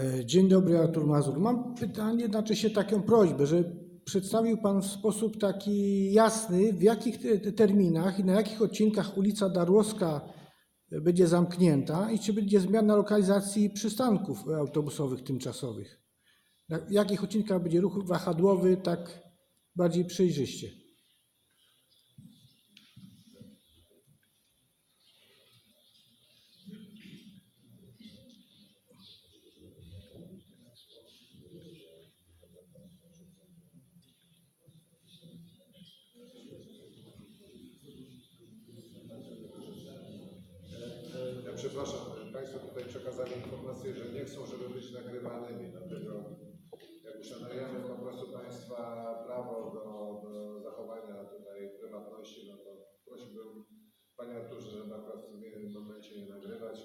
E, Dzień dobry, Artur Mazur. Mam pytanie, znaczy się taką prośbę, że przedstawił Pan w sposób taki jasny, w jakich te- te terminach i na jakich odcinkach ulica Darłowska będzie zamknięta i czy będzie zmiana lokalizacji przystanków autobusowych tymczasowych. Na jakich odcinkach będzie ruch wahadłowy, tak bardziej przejrzyście. Przepraszam, Państwo tutaj przekazali informację, że nie chcą, żeby być nagrywanymi, dlatego jak uszanujemy po prostu Państwa prawo do, do zachowania tutaj prywatności, no to prosiłbym Panie Arturze, żeby akurat w tym momencie nie nagrywać,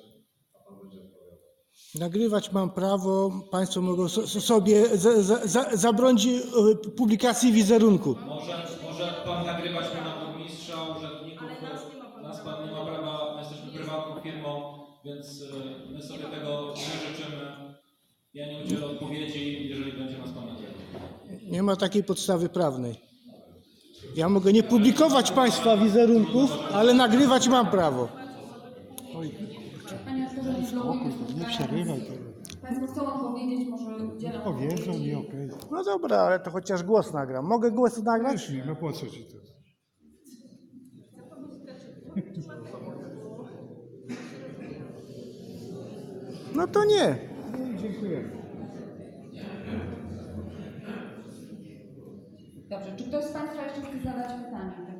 a Pan będzie odpowiadał. Nagrywać mam prawo, Państwo mogą so, so, sobie za, za, za, zabronić e, publikacji wizerunku. Może, może pan nagrywać ma burmistrza, urzędników, Ale nas nie ma pan nas prawa. pan nie ma prawa, my jesteśmy prywatną firmą, więc y, my sobie tego nie życzymy. Ja nie udzielę odpowiedzi, jeżeli będzie nas pan. Nie ma takiej podstawy prawnej. Ja mogę nie publikować Państwa wizerunków, ale nagrywać mam prawo. Panie Arturze, nie Nie przerywaj tego. Państwo chcą odpowiedzieć, może udzielam Powiedzą mi okej. No dobra, ale to chociaż głos nagram. Mogę głos nagrać? Mi, no po co ci to? No to nie. Dziękuję. Dobrze, czy ktoś z Państwa jeszcze chce zadać pytanie?